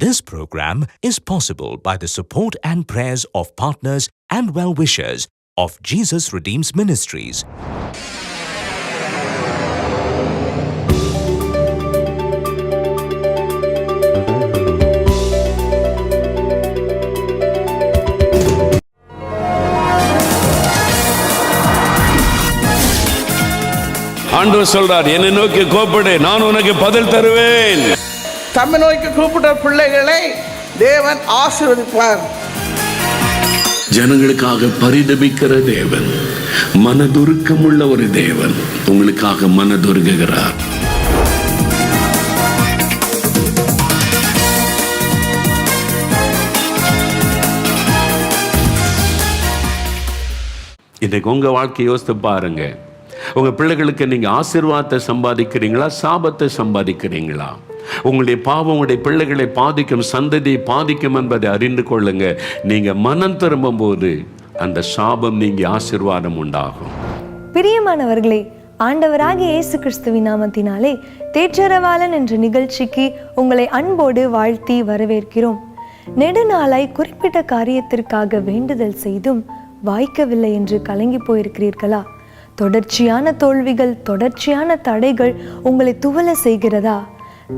This program is possible by the support and prayers of partners and well wishers of Jesus Redeems Ministries. ஆண்டவர் சொல்றார் என்னை நோக்கி கோப்படு நான் உனக்கு பதில் தருவேன் தம்மை நோக்கி கூப்பிட்ட பிள்ளைகளை தேவன் ஆசீர்வதிப்பார். ஜனங்களுக்காக பரிதபிக்கிற தேவன் மனதுருக்கமுள்ள ஒரு தேவன் உங்களுக்காக மனதுருகுகிறார் இன்றைக்கு உங்க வாழ்க்கையை யோசித்து பாருங்க. உங்க பிள்ளைகளுக்கு நீங்க ஆசீர்வாதத்தை சம்பாதிக்கிறீங்களா சாபத்தை சம்பாதிக்கிறீங்களா? உங்களுடைய பாவம் உங்களுடைய பிள்ளைகளை பாதிக்கும் சந்ததியை பாதிக்கும் என்பதை அறிந்து கொள்ளுங்க. நீங்க மனம் திரும்பும் போது அந்த சாபம் நீங்க ஆசிர்வாதம் உண்டாகும். பிரியமானவர்களே ஆண்டவராகிய இயேசு கிறிஸ்துவின் நாமத்தினாலே தேற்றரவாளன் என்ற நிகழ்ச்சிக்கு உங்களை அன்போடு வாழ்த்தி வரவேற்கிறோம். நெடுநாளாய் குறிப்பிட்ட காரியத்திற்காக வேண்டுதல் செய்தும் வாய்க்கவில்லை என்று கலங்கி போயிருக்கிறீர்களா? தொடர்ச்சியான தோல்விகள் தொடர்ச்சியான தடைகள் உங்களை துவல செய்கிறதா?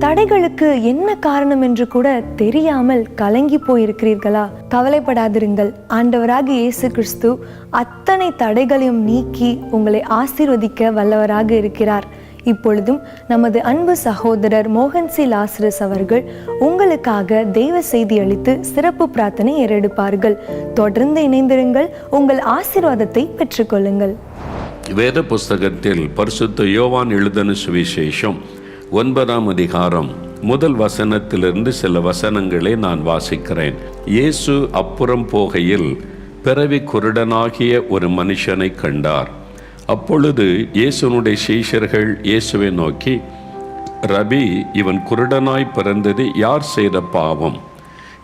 தடைகளுக்கு என்ன காரணம் என்று கூட தெரியாமல் கலங்கி போயிருக்கிறீர்களா? கவலைப்படாதிருங்கள். ஆண்டவராக இயேசு கிறிஸ்து அத்தனை தடைகளையும் நீக்கி உங்களை ஆசீர்வதிக்க வல்லவராக இருக்கிறார். இப்பொழுதும் நமது அன்பு சகோதரர் மோகன்சி லாசரஸ் அவர்கள் உங்களுக்காக தெய்வ செய்தி அளித்து சிறப்பு பிரார்த்தனை ஏறெடுப்பார்கள். தொடர்ந்து இணைந்திருங்கள். உங்கள் ஆசீர்வாதத்தை பெற்றுக்கொள்ளுங்கள். வேத புஸ்தகத்தில் பரிசுத்த யோவான் எழுதன சுவிசேஷம் ஒன்பதாம் அதிகாரம் முதல் வசனத்திலிருந்து சில வசனங்களை நான் வாசிக்கிறேன். இயேசு அப்புறம் போகையில் பிறவி குருடனாகிய ஒரு மனுஷனை கண்டார். அப்பொழுது இயேசுனுடைய சீஷர்கள் இயேசுவை நோக்கி ரபி இவன் குருடனாய் பிறந்தது யார் செய்த பாவம்?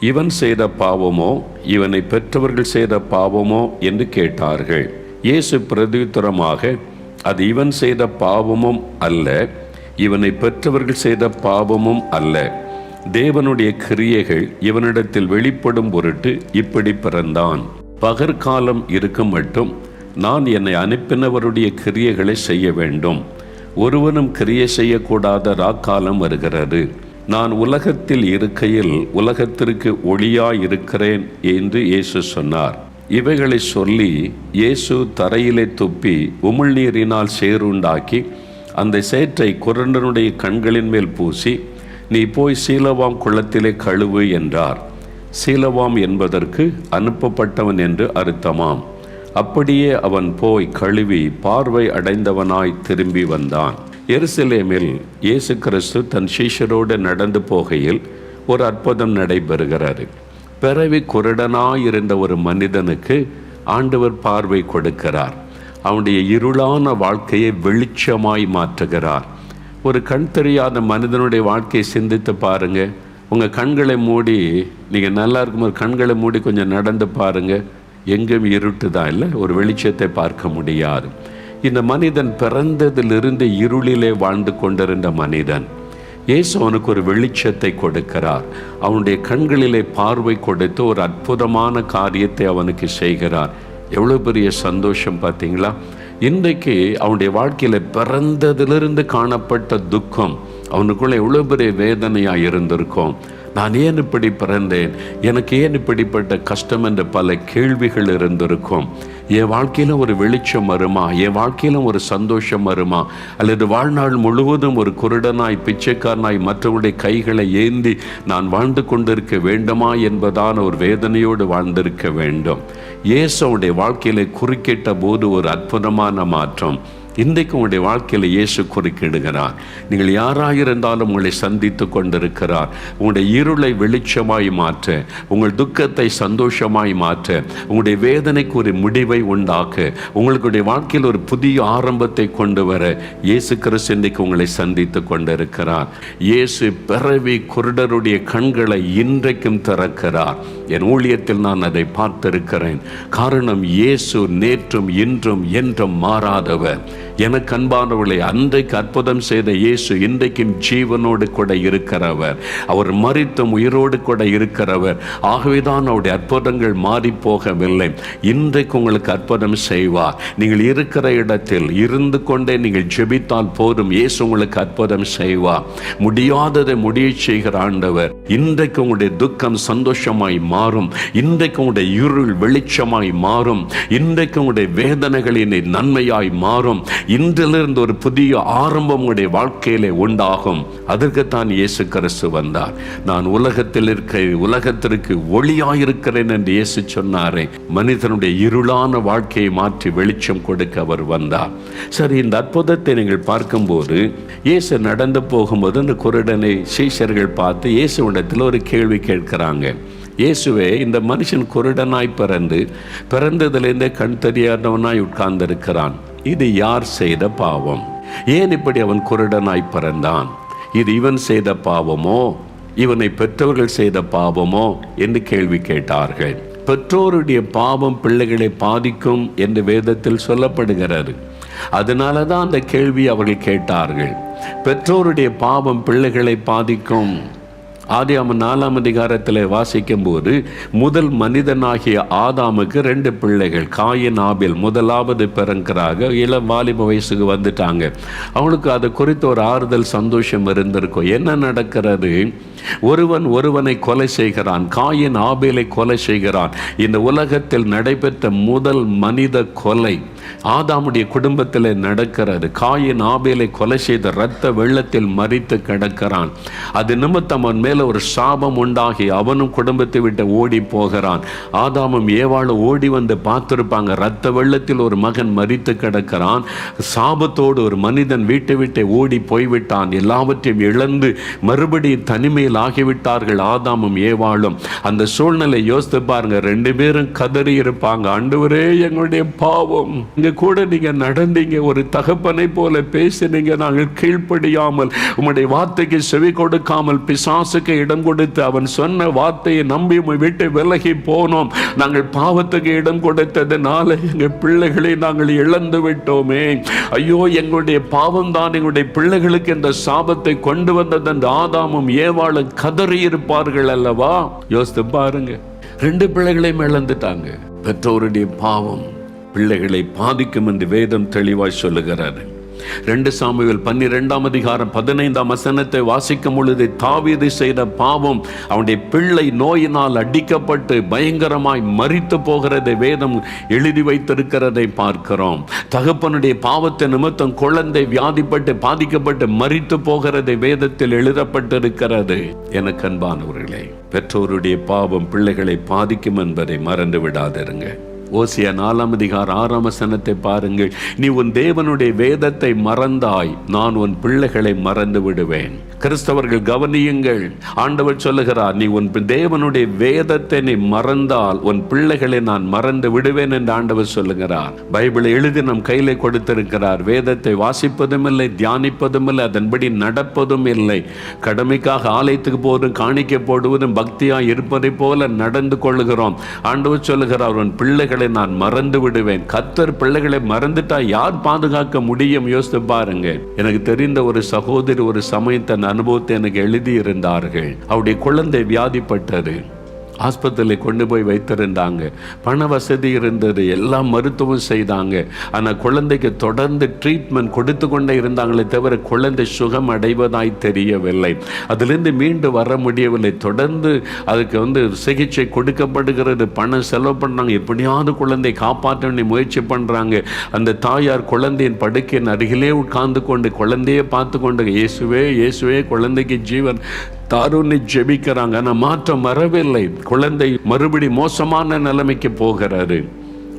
இவன் செய்த பாவமோ இவனை பெற்றவர்கள் செய்த பாவமோ? என்று கேட்டார்கள். இயேசு பிரதியுத்தரமாக அது இவன் செய்த பாவமும் அல்ல இவனை பெற்றவர்கள் செய்த பாவமும் அல்ல. தேவனுடைய கிரியைகள் இவனிடத்தில் வெளிப்படும் பொருட்டு இப்படி பிறந்தான். பகற்காலம் இருக்கும் மட்டும் நான் என்னை அனுப்பினவருடைய கிரியைகளை செய்ய வேண்டும். ஒருவனும் கிரியை செய்யக்கூடாத ராக்காலம் வருகிறது. நான் உலகத்தில் இருக்கையில் உலகத்திற்கு ஒளியாய் இருக்கிறேன் என்று இயேசு சொன்னார். இவைகளை சொல்லி இயேசு தரையிலே துப்பி உமிழ்நீரினால் சேருண்டாக்கி அந்த சேற்றை குரண்டனுடைய கண்களின் மேல் பூசி நீ போய் சீலவாம் குளத்திலே கழுவு என்றார். சீலவாம் என்பதற்கு அனுப்பப்பட்டவன் என்று அர்த்தமாம். அப்படியே அவன் போய் கழுவி பார்வை அடைந்தவனாய் திரும்பி வந்தான். எருசலேமில் இயேசு கிறிஸ்து தன் சீஷரோடு நடந்து போகையில் ஒரு அற்புதம் நடைபெறுகிறது. பிறவி குருடனாயிருந்த ஒரு மனிதனுக்கு ஆண்டவர் பார்வை கொடுக்கிறார். அவனுடைய இருளான வாழ்க்கையை வெளிச்சமாய் மாற்றுகிறார். ஒரு கண் தெரியாத மனிதனுடைய வாழ்க்கையை சிந்தித்து பாருங்க. உங்கள் கண்களை மூடி நீங்கள் நல்லா இருக்கும்போது கண்களை மூடி கொஞ்சம் நடந்து பாருங்கள் எங்கும் இருட்டு தான் இல்லை? ஒரு வெளிச்சத்தை பார்க்க முடியாது. இந்த மனிதன் பிறந்ததிலிருந்து இருளிலே வாழ்ந்து கொண்டிருந்த மனிதன். இயேசு அவனுக்கு ஒரு வெளிச்சத்தை கொடுக்கிறார். அவனுடைய கண்களிலே பார்வை கொடுத்து ஒரு அற்புதமான காரியத்தை அவனுக்கு செய்கிறார். எவ்வளோ பெரிய சந்தோஷம் பார்த்தீங்களா? இன்றைக்கு அவனுடைய வாழ்க்கையில் பிறந்ததிலிருந்து காணப்பட்ட துக்கம் அவனுக்குள்ளே எவ்வளோ பெரிய வேதனையாக இருந்திருக்கும். நான் ஏன் இப்படி பிறந்தேன்? எனக்கு ஏன் இப்படிப்பட்ட கஷ்டம் என்ற பல கேள்விகள் இருந்திருக்கும். என் வாழ்க்கையில ஒரு வெளிச்சம் வருமா? என் வாழ்க்கையில ஒரு சந்தோஷம் வருமா? அல்லது வாழ்நாள் முழுவதும் ஒரு குருடனாய் பிச்சைக்காரனாய் மற்றவருடைய கைகளை ஏந்தி நான் வாழ்ந்து கொண்டிருக்க வேண்டுமா என்பதான ஒரு வேதனையோடு வாழ்ந்திருக்க வேண்டும். இயேசுடைய வாழ்க்கையில குறுக்கிட்ட போது ஒரு அற்புதமான மாற்றம். இன்றைக்கு உங்களுடைய வாழ்க்கையில் இயேசு குறுக்கிடுகிறார். நீங்கள் யாராயிருந்தாலும் உங்களை சந்தித்து கொண்டிருக்கிறார். உங்களுடைய இருளை வெளிச்சமாய் மாற்ற உங்கள் துக்கத்தை சந்தோஷமாய் மாற்ற உங்களுடைய வேதனைக்கு ஒரு முடிவை உண்டாக்க உங்களுடைய வாழ்க்கையில் ஒரு புதிய ஆரம்பத்தை கொண்டு வர இயேசு கிறிஸ்து இன்றைக்கு உங்களை சந்தித்து கொண்டிருக்கிறார். இயேசு பிறவி குருடருடைய கண்களை இன்றைக்கும் திறக்கிறார். என் ஊழியத்தில் நான் அதை பார்த்திருக்கிறேன். காரணம் இயேசு நேற்றும் இன்றும் என்றும் மாறாதவர். எனக்கு அன்பானவர்களே அன்றைக்கு அற்புதம் செய்த இயேசு இன்றைக்கும் ஜீவனோடு கூட இருக்கிறவர். அவர் மறித்தும் உயிரோடு கூட இருக்கிறவர். ஆகவேதான் அவருடைய அற்புதங்கள் மாறி போகவில்லை. இன்றைக்கு உங்களுக்கு அற்புதம் செய்வார். நீங்கள் இருக்கிற இடத்தில் இருந்து கொண்டே நீங்கள் ஜெபித்தால் போதும். இயேசு உங்களுக்கு அற்புதம் செய்வார். முடியாததை முடிய செய்கிற ஆண்டவர் இன்றைக்கு உங்களுடைய துக்கம் சந்தோஷமாய் மாறும். இன்றைக்கு உங்களுடைய இருள் வெளிச்சமாய் மாறும். இன்றைக்கு உங்களுடைய வேதனைகளின் நன்மையாய் மாறும். இன்றிலிருந்து ஒரு புதிய ஆரம்பம் உங்களுடைய வாழ்க்கையிலே உண்டாகும். அதற்குத்தான் இயேசு கிறிஸ்து வந்தார். நான் உலகத்தில் இருக்க உலகத்திற்கு ஒளியாயிருக்கிறேன் என்று இயேசு சொன்னாரே. மனிதனுடைய இருளான வாழ்க்கையை மாற்றி வெளிச்சம் கொடுக்க அவர் வந்தார். சரி இந்த அற்புதத்தை நீங்கள் பார்க்கும்போது இயேசு நடந்து போகும்போது அந்த குருடனை சீஷர்கள் பார்த்து இயேசுவிடத்தில் ஒரு கேள்வி கேட்கிறாங்க. இயேசுவே இந்த மனுஷன் குருடனாய் பிறந்து பிறந்ததுலேருந்தே கண் தெரியாதவனாய் உட்கார்ந்திருக்கிறான். இது யார் செய்த பாவம்? ஏன் இப்படி அவன் குருடனாய் பிறந்தான்? இது இவன் செய்த பாவமோ? இவனை பெற்றவர்கள் செய்த பாவமோ? என்று கேள்வி கேட்டார்கள். பெற்றோருடைய பாவம் பிள்ளைகளை பாதிக்கும் என்று வேதத்தில் சொல்லப்படுகிறது. அதனால தான் அந்த கேள்வி அவர்கள் கேட்டார்கள். பெற்றோருடைய பாவம் பிள்ளைகளை பாதிக்கும். ஆதியாம நாலாம் அதிகாரத்தில் வாசிக்கும் போது முதல் மனிதனாகிய ஆதாமுக்கு ரெண்டு பிள்ளைகள் காயின் ஆபில் முதலாவது பிறங்கிறாக இளம் வாலிப வயசுக்கு வந்துட்டாங்க. அவனுக்கு அது குறித்து ஒரு ஆறுதல் சந்தோஷம் இருந்திருக்கும். என்ன நடக்கிறது? ஒருவன் ஒருவனை கொலை செய்கிறான் காயின் ஆபேலை கொலை செய்கிறான். இந்த உலகத்தில் நடைபெற்ற முதல் மனித கொலை ஆதாமுடைய குடும்பத்தில் நடக்கிறது. காயின் ஆபேலை கொலை செய்த இரத்த வெள்ளத்தில் மறித்து கிடக்கிறான். அது நிமித்தம் அவன் மேலே ஒரு சாபம் உண்டாகி அவனும் குடும்பத்தை விட்டு ஓடி போகிறான். ஆதாமும் ஏவாளும் ஓடி வந்து பார்த்துருப்பாங்க. இரத்த வெள்ளத்தில் ஒரு மகன் மறித்து கிடக்கிறான். சாபத்தோடு ஒரு மனிதன் வீட்டை விட்டு ஓடி போய்விட்டான். எல்லாவற்றையும் இழந்து மறுபடியும் தனிமையில் ஆகிவிட்டார்கள் ஆதாமும் ஏவாளும். அந்த சூழ்நிலை யோசித்து பாருங்க. ரெண்டு பேரும் கதறி இருப்பாங்க. ஆண்டவரே எங்களுடைய பாவம். இங்க கூட நீங்க நடந்தீங்க ஒரு தகப்பனை போல பேசினீங்க நாங்கள் கீழ்ப்படியாமல் உம்முடைய வார்த்தைக்கு செவி கொடுக்காமல் பிசாசுக்கு இடம் கொடுத்து அவன் சொன்ன வார்த்தையை நம்பி உம்மை விட்டு விலகி போனோம். நாங்கள் பாவத்துக்கு இடம் கொடுத்ததுனால எங்க பிள்ளைகளை நாங்கள் இழந்து விட்டோமே. ஐயோ எங்களுடைய பாவம் தான் எங்களுடைய பிள்ளைகளுக்கு இந்த சாபத்தை கொண்டு வந்தது அந்த ஆதாமும் ஏவாளும் கதறி இருப்பார்கள் அல்லவா? யோசித்து பாருங்க. ரெண்டு பிள்ளைகளையும் இழந்துட்டாங்க. பெற்றோருடைய பாவம் பிள்ளைகளை பாதிக்கும் என்று வேதம் தெளிவாய் சொல்லுகிறாரு ரெண்டு சாமியில் பன்னிரெண்டாம் அதிகாரம் பதினைந்தாம் வசனத்தை வாசிக்கும் பொழுது தாவீது செய்த பாவம் அவனுடைய பிள்ளை நோயினால் அடிக்கப்பட்டு பயங்கரமாய் மறித்து போகிறதை வேதம் எழுதி வைத்திருக்கிறதை பார்க்கிறோம். தகப்பனுடைய பாவத்தை நிமித்தம் குழந்தை வியாதிப்பட்டு பாதிக்கப்பட்டு மறித்து போகிறதை வேதத்தில் எழுதப்பட்டிருக்கிறது. எனக்கு அன்பானவர்களே பெற்றோருடைய பாவம் பிள்ளைகளை பாதிக்கும் என்பதை மறந்து விடாதிருங்க ஓசிய நாலாம் அதிகார ஆறாம் வசனத்தை பாருங்கள். நீ உன் தேவனுடைய வேதத்தை மறந்தாய் நான் உன் பிள்ளைகளை மறந்து விடுவேன். கிறிஸ்தவர்கள் கவனியுங்கள் ஆண்டவர் சொல்லுகிறார் நீ உன் தேவனுடைய வேதத்தை நீ மறந்தால் உன் பிள்ளைகளை நான் மறந்து விடுவேன் என்று ஆண்டவர் சொல்லுகிறார். பைபிளை எழுதி நம் கையில கொடுத்திருக்கிறார் வேதத்தை வாசிப்பதும் இல்லை தியானிப்பதும் இல்லை அதன்படி நடப்பதும் இல்லை. கடமைக்காக ஆலயத்துக்கு போவதும் காணிக்க போடுவதும் பக்தியாக இருப்பதை போல நடந்து கொள்ளுகிறோம். ஆண்டவர் சொல்லுகிறார் உன் பிள்ளைகள் நான் மறந்து விடுவேன். கத்தர் பிள்ளைகளை மறந்துட்டா யார் பாதுகாக்க முடியும்? யோசித்து பாருங்க எனக்கு தெரிந்த ஒரு சகோதரி ஒரு சமயம் தன் அனுபவத்தை எனக்கு எழுதியிருந்தார்கள். அவருடைய குழந்தை வியாதிப்பட்டது. ஆஸ்பத்திரியில் கொண்டு போய் வைத்திருந்தாங்க. பண வசதி இருந்தது எல்லாம் மருத்துவம் செய்தாங்க. ஆனால் குழந்தைக்கு தொடர்ந்து ட்ரீட்மெண்ட் கொடுத்து கொண்டே இருந்தாங்களே தவிர குழந்தை சுகம் அடைவதாய் தெரியவில்லை. அதிலிருந்து மீண்டு வர முடியவில்லை. தொடர்ந்து அதுக்கு வந்து சிகிச்சை கொடுக்கப்படுகிறது பணம் செலவு பண்ணாங்க எப்படியாவது குழந்தை காப்பாற்ற முயற்சி பண்ணுறாங்க அந்த தாயார் குழந்தையின் படுக்கையின் அருகிலே உட்கார்ந்து கொண்டு குழந்தையை பார்த்து கொண்டு இயேசுவே இயேசுவே குழந்தைக்கு ஜீவன் தாருன்னு ஜெபிக்கிறாங்க. ஆனால் மாற்றம் வரவில்லை. குழந்தை மறுபடி மோசமான நிலைமைக்கு போகிறாரு.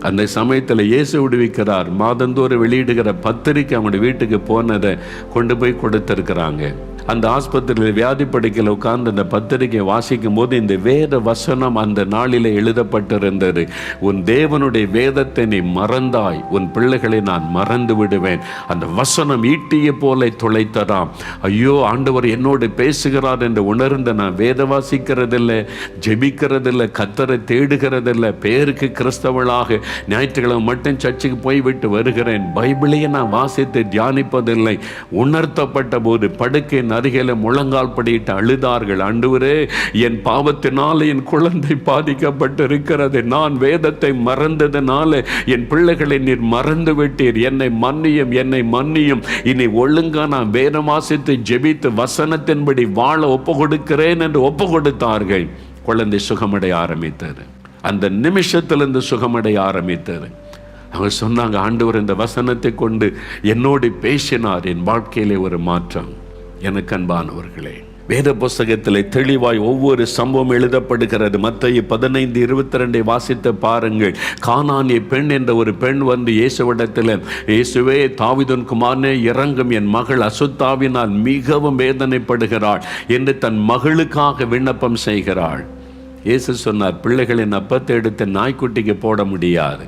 அந்த சமயத்தில் இயேசு விடுவிக்கிறார். மாதந்தோறும் வெளியிடுகிற பத்திரிக்கை அவங்க வீட்டுக்கு போனதை கொண்டு போய் கொடுத்துருக்குறாங்க. அந்த ஆஸ்பத்திரியில் வியாதி படுக்கையில் உட்கார்ந்து அந்த பத்திரிகை வாசிக்கும் போது இந்த வேத வசனம் அந்த நாளில் எழுதப்பட்டிருந்தது. உன் தேவனுடைய வேதத்தை நீ மறந்தாய். உன் பிள்ளைகளை நான் மறந்து விடுவேன். அந்த வசனம் ஈட்டிய போல துளைத்ததாம் ஐயோ ஆண்டவர் என்னோடு பேசுகிறார் என்று உணர்ந்த நான் வேத வாசிக்கிறதில்லை ஜெபிக்கிறதில்லை கத்தரை தேடுகிறதில்லை. பேருக்கு கிறிஸ்தவளாக ஞாயிற்றுக்கிழமை மட்டும் சர்ச்சுக்கு போய்விட்டு வருகிறேன். பைபிளையே நான் வாசித்து தியானிப்பதில்லை. உணர்த்தப்பட்ட போது படுக்கை அருகில முழங்கால் படியிட்டு அழுதார்கள். ஆண்டவரே என் பாவத்தினால் என் குழந்தை பாதிக்கப்பட்டு இருக்கிறது நான் வேதத்தை மறந்ததுனால என் பிள்ளைகளை நீர் மறந்து விட்டீர் என்னை மன்னியும் என்னை மன்னியும். இனி ஒழுங்கா நான் வேதம் வாசித்து ஜெபித்து வசனத்தின்படி வாழ ஒப்பு கொடுக்கிறேன் என்று ஒப்பு கொடுத்தார்கள் குழந்தை சுகமடைய ஆரம்பித்தது. அந்த நிமிஷத்திலிருந்து சுகமடைய ஆரம்பித்தது. அவங்க சொன்னாங்க ஆண்டவர் இந்த வசனத்தை கொண்டு என்னோடு பேசினார். என் வாழ்க்கையிலே ஒரு மாற்றம். எனக்கு அன்பானவர்களே வேத புஸ்தகத்தில் தெளிவாய் ஒவ்வொரு சம்பவம் எழுதப்படுகிறது. மத்திய பதினைந்து இருபத்தி ரெண்டை வாசித்து பாருங்கள். கானானிய பெண் என்ற ஒரு பெண் வந்து இயேசுவிடத்தில் இயேசுவே தாவிதன் குமாரனே இறங்கும் என் மகள் அசுத்தாவினால் மிகவும் வேதனைப்படுகிறாள் என்று தன் மகளுக்காக விண்ணப்பம் செய்கிறாள். இயேசு சொன்னார் பிள்ளைகளின் அப்பத்தை எடுத்து நாய்க்குட்டிக்கு போட முடியாது.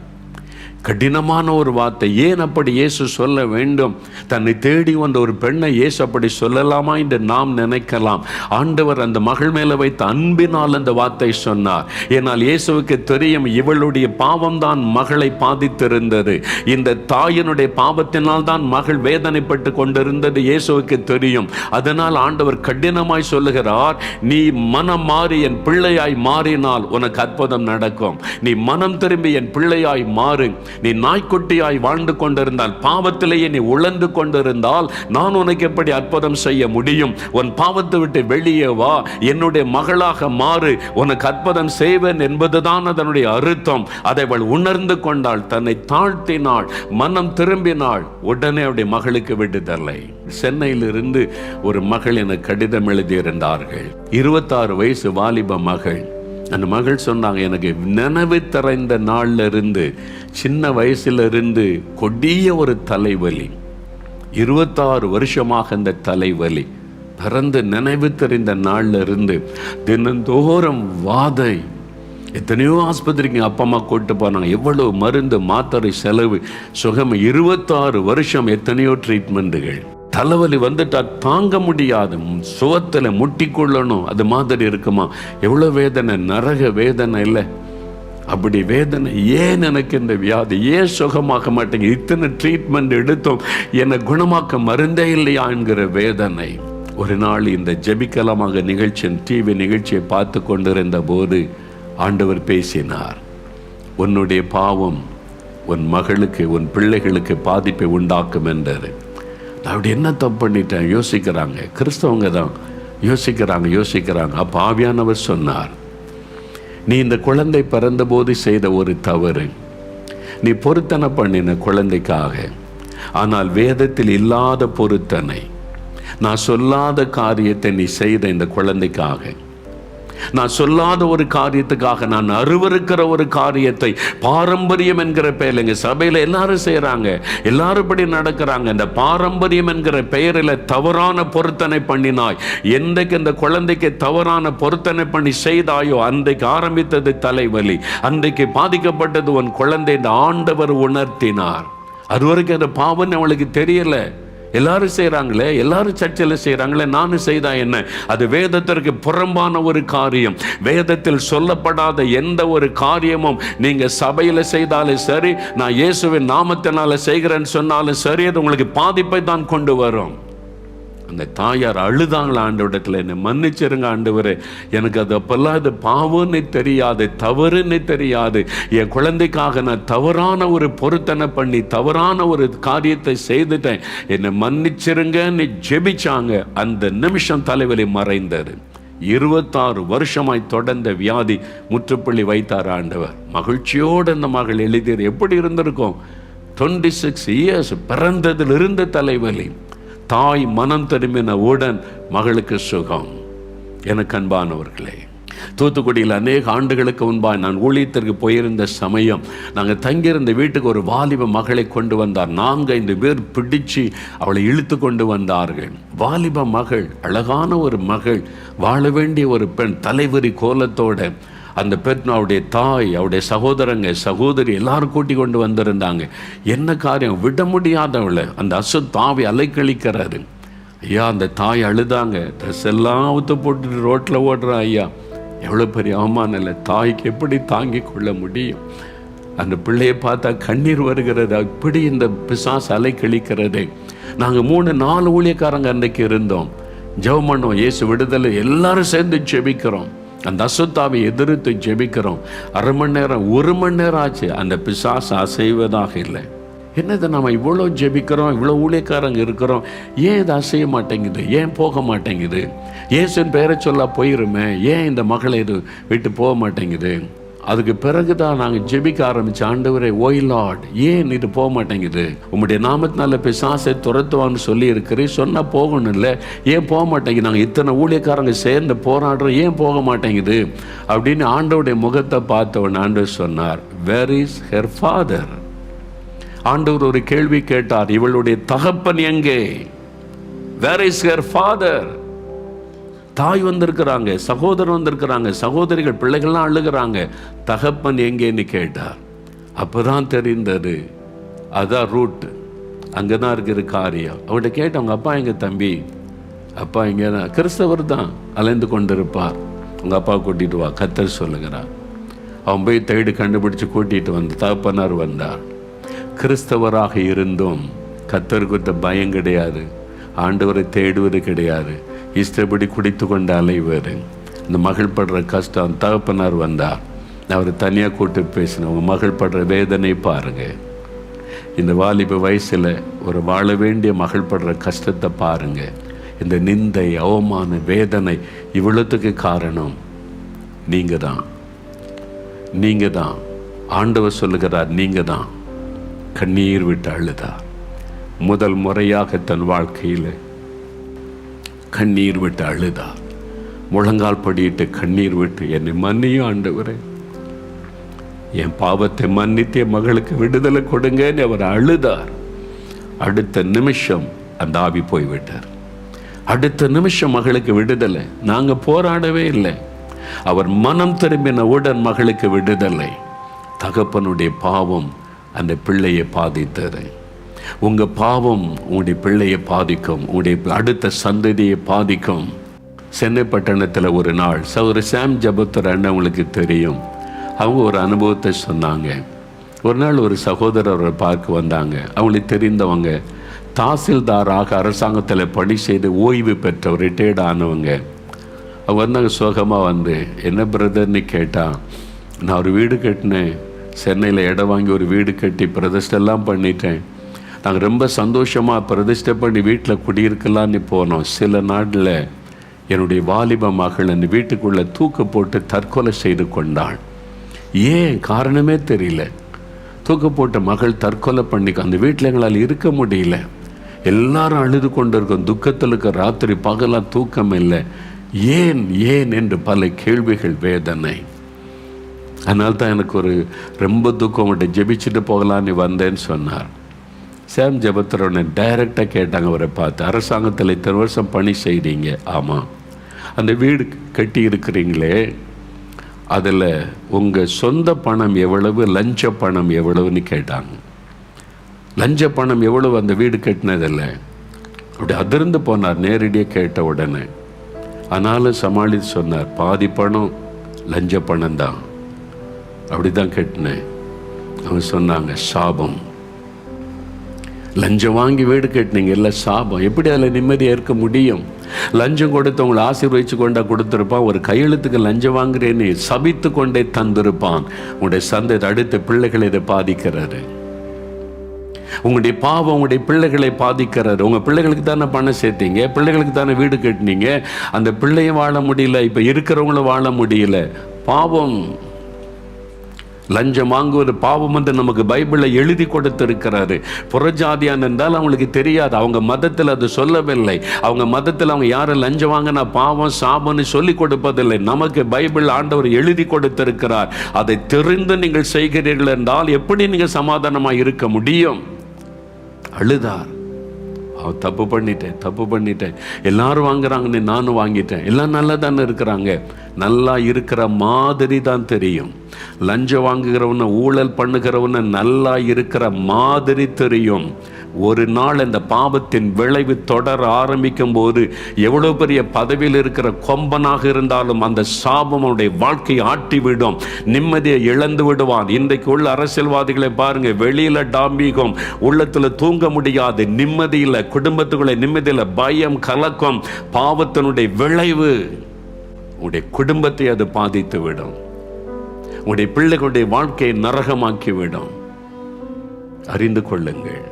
கடினமான ஒரு வார்த்தை. ஏன் அப்படி இயேசு சொல்ல வேண்டும்? தன்னை தேடி வந்த ஒரு பெண்ணை இயேசு அப்படி சொல்லலாமா என்று நாம் நினைக்கலாம். ஆண்டவர் அந்த மகள் மேலே வைத்த அன்பினால் அந்த வார்த்தை சொன்னார். ஏனால் இயேசுவுக்கு தெரியும் இவளுடைய பாவம் தான் மகளை பாதித்திருந்தது. இந்த தாயினுடைய பாவத்தினால் தான் மகள் வேதனைப்பட்டு கொண்டிருந்தது இயேசுவுக்கு தெரியும். அதனால் ஆண்டவர் கடினமாய் சொல்லுகிறார் நீ மனம் மாறி என் பிள்ளையாய் மாறினால் உனக்கு அற்புதம் நடக்கும். நீ மனம் திரும்பி என் பிள்ளையாய் மாறு. நீ நாய்க்குட்டியாய் வாழ்ந்து கொண்டிருந்தால் பாவத்திலேயே நீ உழந்து கொண்டிருந்தால் நான் உனக்கு எப்படி அற்புதம் செய்ய முடியும்? உன் பாவத்தை விட்டு வெளியே வா. என்னுடைய மகளாக மாறு. உனக்கு அற்புதம் செய்வேன் என்பதுதான் அதனுடைய அருத்தம். அதை அவள் உணர்ந்து கொண்டாள். தன்னை தாழ்த்தினாள். மனம் திரும்பினாள். உடனே அவருடைய மகளுக்கு விடுதலை. சென்னையிலிருந்து ஒரு மகள் எனக்கு கடிதம் எழுதியிருந்தார்கள். இருபத்தாறு வயசு வாலிப மகள். அந்த மகள் சொன்னாங்க எனக்கு நினைவு திறந்த நாள்ல இருந்து சின்ன வயசுலேருந்து கொடிய ஒரு தலைவலி. இருபத்தாறு வருஷமாக அந்த தலைவலி. பிறந்து நினைவு தெரிந்த நாளில் இருந்து தினந்தோறும் வாதை. எத்தனையோ ஆஸ்பத்திரிக்கு அப்பா அம்மா கூட்டு போனாங்க. எவ்வளோ மருந்து மாத்திரை செலவு சுகம் இருபத்தாறு வருஷம் எத்தனையோ ட்ரீட்மெண்ட்டுகள் தலைவலி வந்துட்டா தாங்க முடியாது. முட்டி முட்டிக்கொள்ளணும். அது மாதிரி இருக்குமா? எவ்வளோ வேதனை? நரக வேதனை இல்லை. அப்படி வேதனை ஏன் எனக்கு இந்த வியாதி? ஏன் சுகமாக்க மாட்டேங்க? இத்தனை ட்ரீட்மெண்ட் எடுத்தோம். என்னை குணமாக்க மருந்தே இல்லையா என்கிற வேதனை. ஒரு நாள் இந்த ஜபிக்கலமாக நிகழ்ச்சியின் டிவி நிகழ்ச்சியை பார்த்து கொண்டிருந்த போது ஆண்டவர் பேசினார். உன்னுடைய பாவம் உன் மகளுக்கு உன் பிள்ளைகளுக்கு பாதிப்பை உண்டாக்கும் என்றார். அப்படி என்ன தப்பு பண்ணிட்டேன்? யோசிக்கிறாங்க. கிறிஸ்தவங்க தான் யோசிக்கிறாங்க யோசிக்கிறாங்க. அப்போ ஆவியானவர் சொன்னார் நீ இந்த குழந்தை பிறந்தபோது செய்த ஒரு தவறு. நீ பொருத்தனை பண்ணின குழந்தைக்காக. ஆனால் வேதத்தில் இல்லாத பொருத்தனை. நான் சொல்லாத காரியத்தை நீ செய்த இந்த குழந்தைக்காக. நான் சொல்லாத ஒரு காரியத்துக்காக நான் அருவருக்கிற ஒரு காரியத்தை பாரம்பரியம் என்கிற பெயர் சபையில் எல்லாரும் செய்கிறாங்க எல்லாரும் இப்படி நடக்கிறாங்க. இந்த பாரம்பரியம் என்கிற பெயரில் தவறான பொருத்தனை பண்ணினாய். எந்தைக்கு இந்த குழந்தைக்கு தவறான பொருத்தனை பண்ணி செய்தாயோ அன்றைக்கு ஆரம்பித்தது தலைவலி. அன்றைக்கு பாதிக்கப்பட்டது உன் குழந்தை. இந்த ஆண்டவர் உணர்த்தினார். அது வரைக்கும் அந்த பாவம் அவளுக்கு தெரியல. எல்லாரும் செய்கிறாங்களே எல்லாரும் சர்ச்சையில் செய்கிறாங்களே நானும் செய்தா என்ன? அது வேதத்திற்கு புறம்பான ஒரு காரியம். வேதத்தில் சொல்லப்படாத எந்த ஒரு காரியமும் நீங்கள் சபையில் செய்தாலும் சரி நான் இயேசுவின் நாமத்தினால செய்கிறேன்னு சொன்னாலும் சரி அது உங்களுக்கு பாதிப்பை தான் கொண்டு வரும். அந்த தாயார் அழுதாங்களா ஆண்டவரிடத்தில்? என்னை மன்னிச்சிருங்க ஆண்டவரே. எனக்கு அது அப்பெல்லாம் அது பாவம்னு தெரியாது தவறுன்னு தெரியாது. என் குழந்தைக்காக நான் தவறான ஒரு பொருத்தனை பண்ணி தவறான ஒரு காரியத்தை செய்துட்டேன். என்னை மன்னிச்சிருங்கன்னு ஜெபிச்சாங்க. அந்த நிமிஷம் தலைவலி மறைந்தது. இருபத்தாறு வருஷமாய் தொடர்ந்த வியாதி முற்றுப்புள்ளி வைத்தார் ஆண்டவர். மகிழ்ச்சியோடு அந்த மகள் எழுதியது எப்படி இருந்திருக்கும்? டுவெண்ட்டி சிக்ஸ் இயர்ஸ் பிறந்ததிலிருந்து தலைவலி. தாய் மனம் திரும்பின உடன் மகளுக்கு சுகம். எனக்கு அன்பானவர்களே தூத்துக்குடியில் அநேக ஆண்டுகளுக்கு முன்பாக நான் ஊழியத்திற்கு போயிருந்த சமயம் நாங்கள் தங்கியிருந்த வீட்டுக்கு ஒரு வாலிப மகளை கொண்டு வந்தார். நான்கு ஐந்து பேர் பிடிச்சு அவளை இழுத்து கொண்டு வந்தார்கள். வாலிப மகள் அழகான ஒரு மகள் வாழ வேண்டிய ஒரு பெண் தலைவரி கோலத்தோட அந்த பெண் அவருடைய தாய் அவருடைய சகோதரங்க சகோதரி எல்லாரும் கூட்டி கொண்டு வந்திருந்தாங்க. என்ன காரியம்? விட முடியாதவளை. அந்த அசு தாவி அலைக்கழிக்கிறாரு. ஐயா அந்த தாய் அழுதாங்க. ட்ரெஸ் எல்லாம் அவுத்து போட்டுட்டு ரோட்டில் ஓடுறான் ஐயா. எவ்வளோ பெரிய அவமானம் இல்லை. தாய்க்கு எப்படி தாங்கி கொள்ள முடியும்? அந்த பிள்ளையை பார்த்தா கண்ணீர் வருகிறது. அப்படி இந்த பிசாஸ் அலை கழிக்கிறது நாங்கள் மூணு நாலு ஊழியக்காரங்க அன்றைக்கு இருந்தோம். ஜெபம் பண்ணோம். இயேசு விடுதலை. எல்லாரும் சேர்ந்து ஜெபிக்கிறோம். அந்த அசுத்தாவை எதிர்த்து ஜெபிக்கிறோம். அரை மணி நேரம் ஒரு மணி நேரம் ஆச்சு. அந்த பிசாசு அசைவதாக இல்லை. என்னது நம்ம இவ்வளோ ஜெபிக்கிறோம் இவ்வளோ ஊழியக்காரங்க இருக்கிறோம். ஏன் இது அசைய மாட்டேங்குது? ஏன் போக மாட்டேங்குது? ஏசுன்னு பேரை சொல்ல போயிருமே. ஏன் இந்த மகளை இது விட்டு போக மாட்டேங்குது? அதுக்கு பிறகு தான் நாங்கள் ஜெபிக்க ஆரம்பித்த ஆண்டவரே ஓய் லார்ட் ஏன் இது போக மாட்டேங்குது உங்களுடைய நாமத்தினால பிசாசை துரத்துவான்னு சொல்லி இருக்கிறேன் சொன்னால் போகணும் இல்லை. ஏன் போக மாட்டேங்குது நாங்கள் இத்தனை ஊழியக்காரங்க சேர்ந்து போராடுறோம் ஏன் போக மாட்டேங்குது அப்படின்னு ஆண்டவருடைய முகத்தை பார்த்த உடனே ஆண்டவர் சொன்னார் வேர் இஸ் ஹெர் ஃபாதர் ஆண்டவர் ஒரு கேள்வி கேட்டார் இவளுடைய தகப்பன் எங்கே? வேர் இஸ் ஹெர் ஃபாதர் தாய் வந்திருக்கிறாங்க சகோதரன் வந்திருக்கிறாங்க சகோதரிகள் பிள்ளைகள்லாம் அழுகிறாங்க. தகப்பன் எங்கேன்னு கேட்டார். அப்பதான் தெரிந்தது அதான் ரூட். அங்கே தான் இருக்கிற காரியம் அவன்கிட்ட கேட்டவங்க அப்பா எங்கள் தம்பி? அப்பா இங்கே தான் கிறிஸ்தவர் தான் அலைந்து கொண்டிருப்பார். உங்கள் அப்பா கூட்டிகிட்டு வா கத்தர் சொல்லுகிறார். அவன் போய் தேடி கண்டுபிடிச்சு கூட்டிகிட்டு வந்து தகப்பனார் வந்தார். கிறிஸ்தவராக இருந்தும் கத்தருக்கு பயம் கிடையாது. ஆண்டவரை தேடுவது கிடையாது. இஷ்டப்படி குடித்து கொண்டு அலைவார் இந்த மகள் படுற கஷ்டம் தகப்பனார் வந்தார் அவர் அவரை தனியாக கூட்டு பேசின உங்கள் மகள் படுற வேதனை பாருங்க. இந்த வாலிப வயசில் ஒரு வாழ வேண்டிய மகள் படுற கஷ்டத்தை பாருங்க. இந்த நிந்தை அவமான வேதனை இவ்வளோத்துக்கு காரணம் நீங்கள் தான் நீங்கள் தான் ஆண்டவர் சொல்லுகிறார் நீங்கள் தான் கண்ணீர் விட்டு அழுதா. முதல் முறையாக தன் வாழ்க்கையில் கண்ணீர் விட்டு அழுதார் முழங்கால் படியிட்டு கண்ணீர் விட்டு என்னை மன்னியும் ஆண்டவரே. என் பாவத்தை மன்னித்து என் மகளுக்கு விடுதலை கொடுங்கன்னு அவர் அழுதார். அடுத்த நிமிஷம் அந்த ஆவி போய்விட்டார். அடுத்த நிமிஷம் மகளுக்கு விடுதலை. நாங்கள் போராடவே இல்லை. அவர் மனம் திரும்பின உடன் மகளுக்கு விடுதலை. தகப்பனுடைய பாவம் அந்த பிள்ளையை பாதித்தது. உங்க பாவம் உங்களுடைய பிள்ளையை பாதிக்கும் உங்களுடைய அடுத்த சந்ததியை பாதிக்கும். சென்னை பட்டணத்தில் ஒரு நாள் சௌர சாம் ஜபத்தர் அண்ணன் தெரியும். அவங்க ஒரு அனுபவத்தை சொன்னாங்க. ஒரு நாள் ஒரு சகோதரரை பார்க்க வந்தாங்க. அவங்களுக்கு தெரிந்தவங்க தாசில்தாராக அரசாங்கத்தில் பணி செய்து ஓய்வு பெற்றவர் ரிட்டையர்ட் ஆனவங்க. அவங்க வந்தாங்க சோகமாக வந்து என்ன பிரதர்னு கேட்டால் நான் ஒரு வீடு கட்டினேன். சென்னையில் இடம் வாங்கி ஒரு வீடு கட்டி பிரதிஷ்டெல்லாம் பண்ணிட்டேன். நாங்கள் ரொம்ப சந்தோஷமாக பிரதிஷ்டை பண்ணி வீட்டில் குடியிருக்கலான்னு போனோம். சில நாட்டில் என்னுடைய வாலிப மகள் அந்த வீட்டுக்குள்ளே தூக்க போட்டு தற்கொலை செய்து கொண்டாள். ஏன்? காரணமே தெரியல. தூக்க போட்ட மகள் தற்கொலை பண்ணி அந்த வீட்டில் எங்களால் இருக்க முடியல. எல்லாரும் அழுது கொண்டு இருக்கோம் துக்கத்தில் இருக்க ராத்திரி பகலாக தூக்கம் இல்லை. ஏன் ஏன் என்று பல கேள்விகள் வேதனை. அதனால்தான் எனக்கு ஒரு ரொம்ப துக்கம். உங்கள்கிட்ட ஜெபிச்சுட்டு போகலான்னு வந்தேன்னு சொன்னார். சேம் ஜெபத்திரவனை டைரெக்டாக கேட்டாங்க அவரை பார்த்து. அரசாங்கத்தில் இத்தனை வருஷம் பணி செய்கிறீங்க ஆமாம் அந்த வீடு கட்டி இருக்கிறீங்களே அதில் உங்கள் சொந்த பணம் எவ்வளவு லஞ்ச பணம் எவ்வளவுன்னு கேட்டாங்க. லஞ்ச பணம் எவ்வளவு அந்த வீடு கட்டினதில்லை. அப்படி அதிர்ந்து போனார் நேரடியாக கேட்ட உடனே. ஆனாலும் சமாளித்து சொன்னார் பாதி பணம் லஞ்ச பணம் தான் அப்படி தான் கட்டினேன். அவங்க சொன்னாங்க சாபம். லஞ்சம் வாங்கி வீடு கட்டினீங்க. இல்லை சாபம். எப்படி அதில் நிம்மதியாக இருக்க முடியும்? லஞ்சம் கொடுத்து உங்களை ஆசீர்வதிச்சு கொண்டா கொடுத்துருப்பான். ஒரு கையெழுத்துக்கு லஞ்சம் வாங்குறேன்னு சபித்து கொண்டே தந்திருப்பான். உங்களுடைய சந்தை அடுத்த பிள்ளைகளை இதை பாதிக்கிறாரு உங்களுடைய பாவம் உங்களுடைய பிள்ளைகளை பாதிக்கிறாரு உங்கள் பிள்ளைகளுக்கு தானே பணம் சேர்த்தீங்க. பிள்ளைகளுக்கு தானே வீடு கட்டினீங்க. அந்த பிள்ளையும் வாழ முடியல. இப்போ இருக்கிறவங்களும் வாழ முடியல. பாவம். லஞ்சம் வாங்குவது பாவம் என்று நமக்கு பைபிளில் எழுதி கொடுத்திருக்கிறாரு. புறஜாதியான் என்றால் அவங்களுக்கு தெரியாது. அவங்க மதத்தில் அது சொல்லவில்லை. அவங்க மதத்தில் அவங்க யாரும் லஞ்சம் வாங்கினா பாவம் சாபம்னு சொல்லி கொடுப்பதில்லை. நமக்கு பைபிள் ஆண்டவர் எழுதி கொடுத்திருக்கிறார். அதை தெரிந்து நீங்கள் செய்கிறீர்கள் என்றால் எப்படி நீங்கள் சமாதானமாக இருக்க முடியும்? அழுதார். அவ தப்பு பண்ணிட்டேன் தப்பு பண்ணிட்டேன். எல்லாரும் வாங்குறாங்கன்னு நானும் வாங்கிட்டேன். எல்லாம் நல்லா தானே இருக்கிறாங்க. நல்லா இருக்கிற மாதிரி தான் தெரியும். லஞ்சம் வாங்குகிறவன ஊழல் பண்ணுகிறவன நல்லா இருக்கிற மாதிரி தெரியும். ஒரு நாள் இந்த பாவத்தின் விளைவு தொடர ஆரம்பிக்கும் போது எவ்வளோ பெரிய பதவியில் இருக்கிற கொம்பனாக இருந்தாலும் அந்த சாபம் அவனுடைய வாழ்க்கையை ஆட்டி விடும் நிம்மதியை இழந்து விடுவான். இன்றைக்கு உள்ள அரசியல்வாதிகளை பாருங்க வெளியில டாம்பிகம் உள்ளத்துல தூங்க முடியாது நிம்மதியில் குடும்பத்துக்குள்ள நிம்மதியில் பயம் கலக்கம் பாவத்தினுடைய விளைவு உடைய குடும்பத்தை அது பாதித்து விடும் உடைய பிள்ளைகளுடைய வாழ்க்கையை நரகமாக்கி விடும் அறிந்து கொள்ளுங்கள்.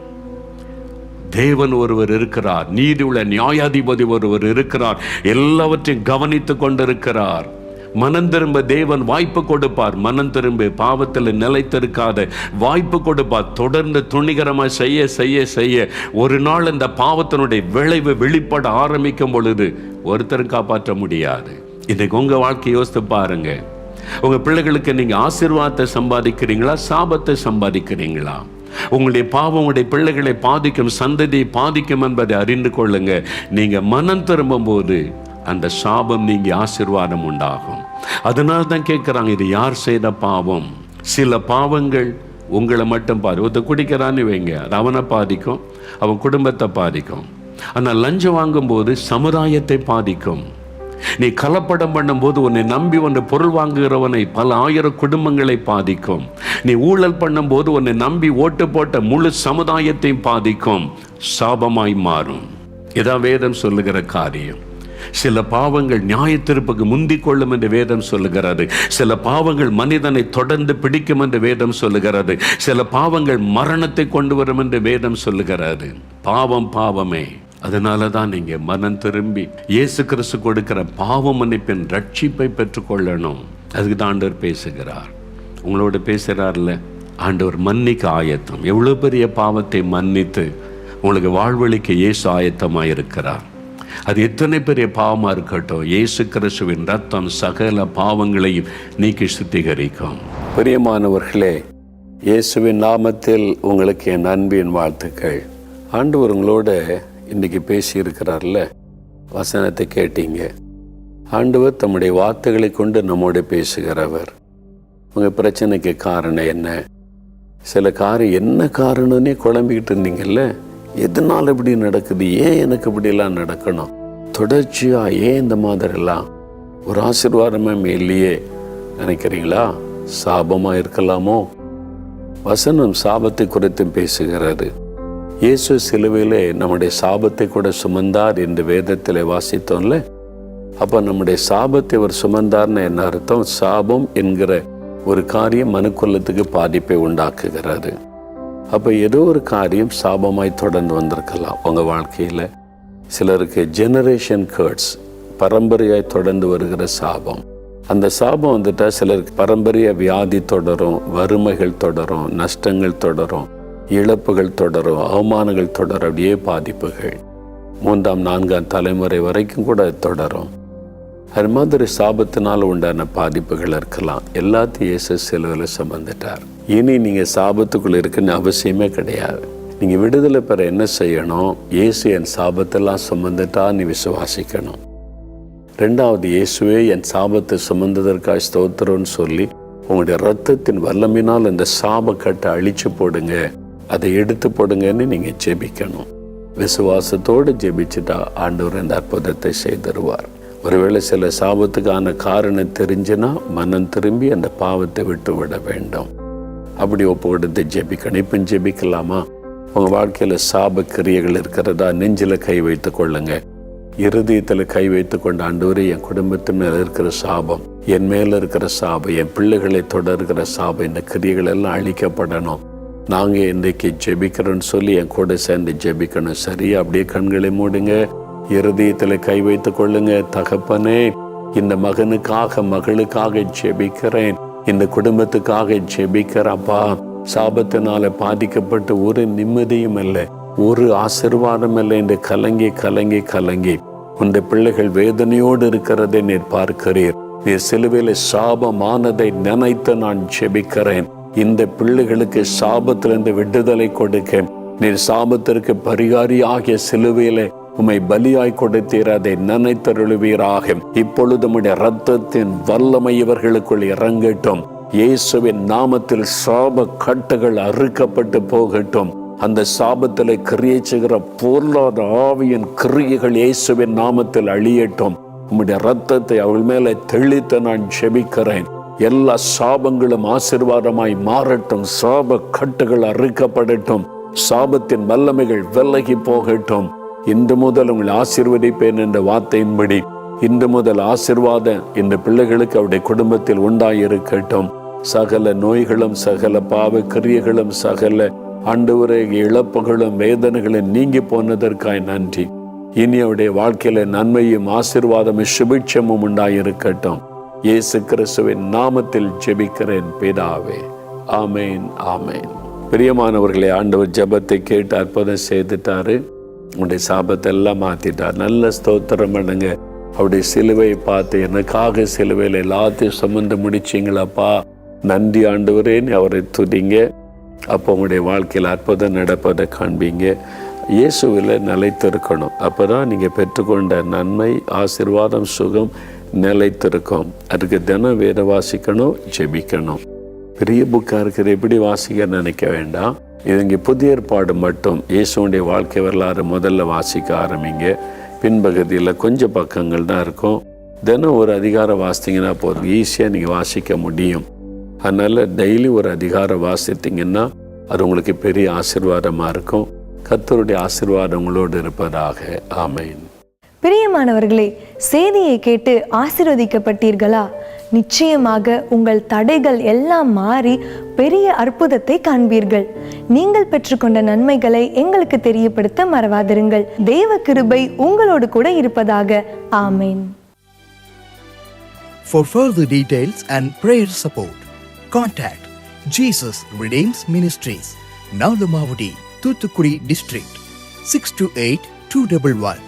தேவன் ஒருவர் இருக்கிறார். நீதி உள்ள நியாயாதிபதி ஒருவர் இருக்கிறார். எல்லாவற்றையும் கவனித்து கொண்டிருக்கிறார். மனம் திரும்ப தேவன் வாய்ப்பு கொடுப்பார். மனம் திரும்ப பாவத்தில் நிலைத்திருக்காத. வாய்ப்பு கொடுப்பார். தொடர்ந்து துணிகரமாக செய்ய செய்ய செய்ய. ஒரு நாள் இந்த பாவத்தினுடைய விளைவு வெளிப்பட ஆரம்பிக்கும் பொழுது ஒருத்தரும் காப்பாற்ற முடியாது. இன்னைக்கு உங்கள் வாழ்க்கையை யோசித்து பாருங்க. உங்கள் பிள்ளைகளுக்கு நீங்கள் ஆசீர்வாதத்தை சம்பாதிக்கிறீங்களா? சாபத்தை சம்பாதிக்கிறீங்களா? உங்களுடைய பாவம் உங்களுடைய பிள்ளைகளை பாதிக்கும் சந்ததியை பாதிக்கும் என்பதை அறிந்து கொள்ளுங்க. நீங்க மனம் திரும்பும் போது அந்த சாபம் நீங்க ஆசீர்வாதம் உண்டாகும். அதனால தான் கேட்குறாங்க இது யார் செய்த பாவம்? சில பாவங்கள் உங்களை மட்டும் பாதி ஒருத்த குடிக்கிறான்னு வைங்க அது அவனை பாதிக்கும் அவன் குடும்பத்தை பாதிக்கும். ஆனால் லஞ்சம் வாங்கும்போது சமுதாயத்தை பாதிக்கும். நீ கலப்படம் பண்ணும்போது உன்னை நம்பி ஒன்று பொருள் வாங்குகிறவனை பல ஆயிரம் குடும்பங்களை பாதிக்கும். நீ ஊழல் பண்ணும்போது உன்னை நம்பி ஓட்டு போட்ட முழு சமுதாயத்தையும் பாதிக்கும். சாபமாய் மாறும். இதான் வேதம் சொல்லுகிற காரியம். சில பாவங்கள் நியாயத்திருப்புக்கு முந்திக் கொள்ளும் என்று வேதம் சொல்லுகிறது. சில பாவங்கள் மனிதனை தொடர்ந்து பிடிக்கும் என்று வேதம் சொல்லுகிறது. சில பாவங்கள் மரணத்தை கொண்டு வரும் என்று வேதம் சொல்லுகிறது. பாவம் பாவமே. அதனால தான் நீங்கள் மனம் திரும்பி இயேசு கிறிஸ்து கொடுக்கிற பாவ மன்னிப்பின் ரட்சிப்பை பெற்றுக்கொள்ளணும். அதுக்கு தான் ஆண்டவர் பேசுகிறார். உங்களோட பேசுகிறார்ல ஆண்டவர் மன்னிக்க ஆயத்தம். எவ்வளோ பெரிய பாவத்தை மன்னித்து உங்களுக்கு வாழ்வழிக்க இயேசு ஆயத்தமாக இருக்கிறார் அது எத்தனை பெரிய பாவமாக இருக்கட்டும் இயேசு கிறிஸ்துவின் ரத்தம் சகல பாவங்களையும் நீக்கி சுத்திகரிக்கும். பிரியமானவர்களே இயேசுவின் நாமத்தில் உங்களுக்கு என் அன்பின் வாழ்த்துக்கள். ஆண்டவர் உங்களோட இன்றைக்கி பேசியிருக்கிறார்ல வசனத்தை கேட்டீங்க. ஆண்டவர் தம்முடைய வார்த்தைகளை கொண்டு நம்மோட பேசுகிறவர். உங்கள் பிரச்சனைக்கு காரணம் என்ன? சில காரியம் என்ன காரணம்னே குழம்பிக்கிட்டு இருந்தீங்கல்ல? எதனால் இப்படி நடக்குது? ஏன் எனக்கு இப்படிலாம் நடக்கணும்? தொடர்ச்சியாக ஏன் இந்த மாதிரிலாம்? ஒரு ஆசீர்வாதமே இல்லையே நினைக்கிறீங்களா? சாபமாக இருக்கலாமோ? வசனம் சாபத்தை குறித்தும் பேசுகிறது. இயேசு சிலுவையிலே நம்முடைய சாபத்தை கூட சுமந்தார் என்று வேதத்தில் வாசித்தோம்ல. அப்போ நம்முடைய சாபத்தை அவர் சுமந்தார்னு என்ன அர்த்தம்? சாபம் என்கிற ஒரு காரியம் மனுக்குள்ளத்துக்கு பாதிப்பை உண்டாக்குகிறாரு. அப்போ ஏதோ ஒரு காரியம் சாபமாய் தொடர்ந்து வந்திருக்கலாம் உங்கள் வாழ்க்கையில். சிலருக்கு ஜெனரேஷன் கேர்ட்ஸ் பரம்பரையாய் தொடர்ந்து வருகிற சாபம். அந்த சாபம் வந்துட்டா சிலருக்கு பரம்பரைய வியாதி தொடரும் வறுமைகள் தொடரும் நஷ்டங்கள் தொடரும். இழப்புகள் தொடரும் அவமானங்கள் தொடரும் அப்படியே பாதிப்புகள். மூன்றாம் நான்காம் தலைமுறை வரைக்கும் கூட அது தொடரும். அது மாதிரி சாபத்தினால் உண்டான பாதிப்புகள் இருக்கலாம். எல்லாத்தையும் இயேசு சிலுவையில் சுமந்துட்டார். இனி நீங்கள் சாபத்துக்குள்ளே இருக்குன்னு அவசியமே கிடையாது. நீங்கள் விடுதலை பெற என்ன செய்யணும்? இயேசு என் சாபத்தெல்லாம் சுமந்துட்டா நீ விசுவாசிக்கணும். ரெண்டாவது இயேசுவே என் சாபத்தை சுமந்ததற்காக ஸ்தோத்திரம்னு சொல்லி உங்களுடைய ரத்தத்தின் வல்லமினால் இந்த சாபக்கட்டை அழிச்சு போடுங்க. அதை எடுத்து போடுங்கன்னு நீங்கள் ஜெபிக்கணும். விசுவாசத்தோடு ஜெபிச்சுட்டா ஆண்டவர் இந்த அற்புதத்தை செய்திருவார். ஒருவேளை சில சாபத்துக்கான காரணம் தெரிஞ்சுன்னா மனம் திரும்பி அந்த பாவத்தை விட்டு விட வேண்டும். அப்படி ஒப்பு கொடுத்து ஜெபிக்கணும். இப்போ ஜெபிக்கலாமா? உங்கள் வாழ்க்கையில் சாப கிரியைகள் இருக்கிறதா? நெஞ்சில் கை வைத்து கொள்ளுங்க. இருதயத்தில் கை வைத்து கொண்ட ஆண்டவரே என் குடும்பத்து மேல இருக்கிற சாபம் என் மேல இருக்கிற சாபம் என் பிள்ளைகளை தொடர்கிற சாபம் இந்த கிரியைகள் எல்லாம் அழிக்கப்படணும். நாங்கள் இன்றைக்கு ஜெபிக்கிறோன்னு சொல்லி என் கூட சேர்ந்து ஜெபிக்கணும். சரியா அப்படியே கண்களை மூடுங்க. இருதயத்தில் கை வைத்து கொள்ளுங்க. தகப்பனே இந்த மகனுக்காக மகளுக்காக ஜெபிக்கிறேன். இந்த குடும்பத்துக்காக ஜெபிக்கிறப்பா சாபத்தினால பாதிக்கப்பட்டு ஒரு நிம்மதியும் இல்லை ஒரு ஆசிர்வாதம் இல்லை. என்று கலங்கி கலங்கி கலங்கி உந்த பிள்ளைகள் வேதனையோடு இருக்கிறதை நீர் பார்க்கிறீர். நீர் சிலுவையில சாபமானதை நினைத்து நான் ஜெபிக்கிறேன். இந்த பிள்ளைகளுக்கு சாபத்திலிருந்து விடுதலை கொடுக்க நீர் சாபத்திற்கு பரிகாரி ஆகிய சிலுவையிலே உம்மை பலியாய் கொடுத்தீர் அதை நினைத்தருளுவீராக. இப்பொழுது உடைய ரத்தத்தின் வல்லமை இவர்களுக்குள் இறங்கட்டும். இயேசுவின் நாமத்தில் சாப கட்டுகள் அறுக்கப்பட்டு போகட்டும். அந்த சாபத்தில் கிரியை செய்கிற பொருளாதார ஆவியின் கிரியைகள் இயேசுவின் நாமத்தில் அழியட்டும். உம்முடைய ரத்தத்தை அவள் மேலே தெளித்து நான் செபிக்கிறேன் எல்லா சாபங்களும் ஆசிர்வாதமாய் மாறட்டும். சாப கட்டுகள் அறுக்கப்படட்டும். சாபத்தின் வல்லமைகள் விலகி போகட்டும். இன்று முதல் உங்களை ஆசீர்வதிப்பேன் என்ற வார்த்தையின்படி இன்று முதல் ஆசிர்வாதம் இந்த பிள்ளைகளுக்கு அவருடைய குடும்பத்தில் உண்டாயிருக்கட்டும். சகல நோய்களும் சகல பாவ கிரியைகளும் சகல ஆண்டவரே இழப்புகளும் வேதனைகளும் நீங்கி போனதற்காய் நன்றி. இனி அவருடைய வாழ்க்கையில நன்மையும் ஆசிர்வாதமும் சுபிட்சமும் உண்டாயிருக்கட்டும். இயேசு கிறிஸ்துவின் நாமத்தில் ஜெபிக்கிறேன் பிதாவே. ஆமேன் ஆமேன். பிரியமானவர்களே ஆண்டவர் ஜெபத்தை கேட்டு அற்புதம் செய்துட்டாரு. உங்களுடைய சாபத்தை எல்லாம் மாத்திட்டார். நல்ல ஸ்தோத்திரம் பண்ணுங்க. அவருடைய சிலுவையை பார்த்து எனக்காக சிலுவையில் எல்லாத்தையும் சுமந்து முடிச்சிங்களாப்பா நன்றி ஆண்டவரேன்னு அவரை துதிங்க. அப்போ உங்களுடைய வாழ்க்கையில் அற்புதம் நடப்பதை காண்பீங்க. இயேசுவில் நிலைத்திருக்கணும். அப்போ தான் நீங்கள் பெற்றுக்கொண்ட நன்மை ஆசிர்வாதம் சுகம் நிலைத்திருக்கும். அதுக்கு தினம் வேத வாசிக்கணும் ஜெபிக்கணும். பெரிய புக்காக இருக்கிற எப்படி வாசிக்க நினைக்க வேண்டாம். இது புதிய ஏற்பாடு மட்டும் இயேசுடைய வாழ்க்கை வரலாறு முதல்ல வாசிக்க ஆரம்பிங்க. பின்பகுதியில் கொஞ்சம் பக்கங்கள் தான் இருக்கும். தினம் ஒரு அதிகாரம் வாசித்தீங்கன்னா போதும். ஈஸியாக நீங்கள் வாசிக்க முடியும். அதனால் டெய்லி ஒரு அதிகாரம் வாசித்தீங்கன்னா அது உங்களுக்கு பெரிய ஆசீர்வாதமாக இருக்கும். கத்தருடைய ஆசிர்வாதங்களோடு உங்களோடு இருப்பதாக. ஆமைன். பிரியமானவர்களே செய்தியை கேட்டு ஆசிர்வதிக்கப்பட்டீர்களா? நிச்சயமாக உங்கள் தடைகள் எல்லாம் மாறி பெரிய அற்புதத்தை காண்பீர்கள். நீங்கள் பெற்றுக்கொண்ட நன்மைகளை எங்களுக்கு தெரியப்படுத்த மறவாதிருங்கள். தேவ கிருபை உங்களோடு கூட இருப்பதாக. ஆமேன். For further details and prayer support, contact Jesus Redeems Ministries, Naldamavudi, Thuthukudi District, 628-211.